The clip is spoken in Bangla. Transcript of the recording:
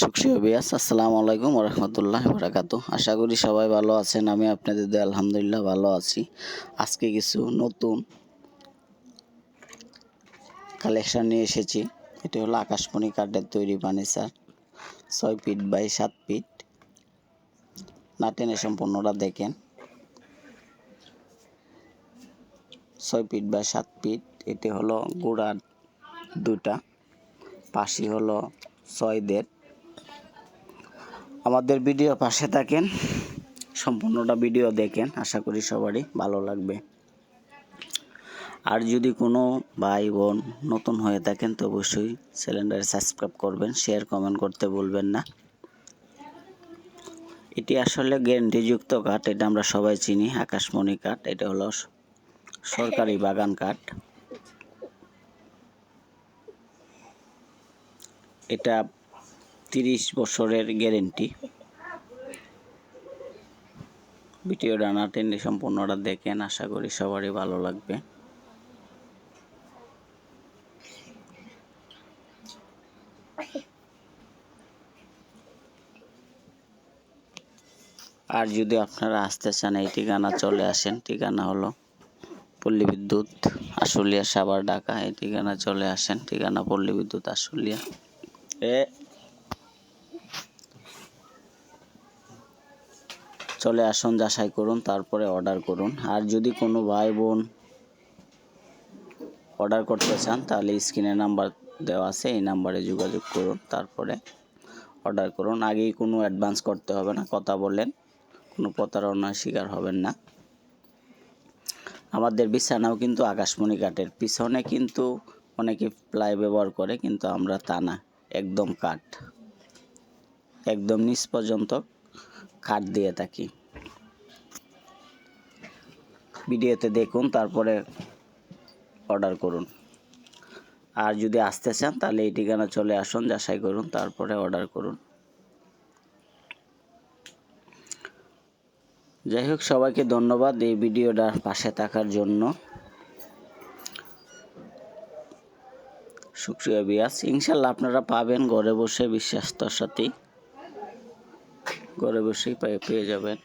সুখসিও বিয়াস আসসালামু আলাইকুম রহমতুল্লাহ বরাকাতু আশা করি সবাই ভালো আছেন আমি আপনাদের দিয়ে, আলহামদুলিল্লাহ ভালো আছি। আজকে কিছু নতুন কালেকশন নিয়ে এসেছি। এটি হলো আকাশমণি কাঠের তৈরি ফার্নিচার ছয় ফিট বাই সাত ফিট। না টেনে সম্পূর্ণটা দেখেন। ছয় ফিট বাই সাত ফিট, এটি হলো গোড়ার দুটা। পাশি হলো ছয় দেড় আমাদের ভিডিও পাশে থাকেন। সম্পূর্ণটা ভিডিও দেখেন, আশা করি সবারই ভালো লাগবে। আর যদি কোনো ভাই বোন নতুন হয়ে থাকেন, তো অবশ্যই চ্যানেলটাকে সাবস্ক্রাইব করবেন শেয়ার কমেন্ট করতে ভুলবেন না। এটি আসলে গ্যারেন্টিযুক্ত কাঠ, এটা আমরা সবাই চিনি, আকাশমণি কাঠ, এটা হলো সরকারি বাগান কাঠ। এটা তিরিশ বছরের গ্যারেন্টি। ভিডিওটা না টেনে সম্পূর্ণটা দেখেন, আশা করি সবারই ভালো লাগবে। আর যদি আপনারা আসতে চান, এই ঠিকানা চলে আসেন। ঠিকানা হলো পল্লী বিদ্যুৎ আশুলিয়া সাভার, ঢাকা। এই ঠিকানা চলে আসেন। ঠিকানা পল্লী বিদ্যুৎ আশুলিয়া। এ চলে আসুন, যাচাই করুন, তারপরে অর্ডার করুন। আর যদি কোনো ভাই বোন অর্ডার করতে চান, তাহলে স্ক্রিনে নাম্বার দেওয়া আছে, এই নাম্বারে যোগাযোগ করুন, তারপরে অর্ডার করুন। আগেই কোনো অ্যাডভান্স করতে হবে না, কথা বলেন কোনো প্রতারণার শিকার হবেন না। আমাদের বিছানাও কিন্তু আকাশমণি কাঠের, পিছনে কিন্তু অনেকে প্লাই ব্যবহার করে, কিন্তু আমরা তা না, একদম কাঠ। একদম নিচ পর্যন্ত কাঠ দিয়ে থাকি। ভিডিওতে দেখুন, তারপরে অর্ডার করুন। আর যদি আসতে চান, তাহলে এই ঠিকানা চলে আসুন, যাচাই করুন, তারপরে অর্ডার করুন। যাই হোক, সবাইকে ধন্যবাদ এই ভিডিওটার পাশে থাকার জন্য। শুক্রিয়া বিয়াস ইনশাল্লাহ আপনারা পাবেন ঘরে বসে বিশ্বাস্তর সাথেই ঘরে বসেই পেয়ে যাবেন।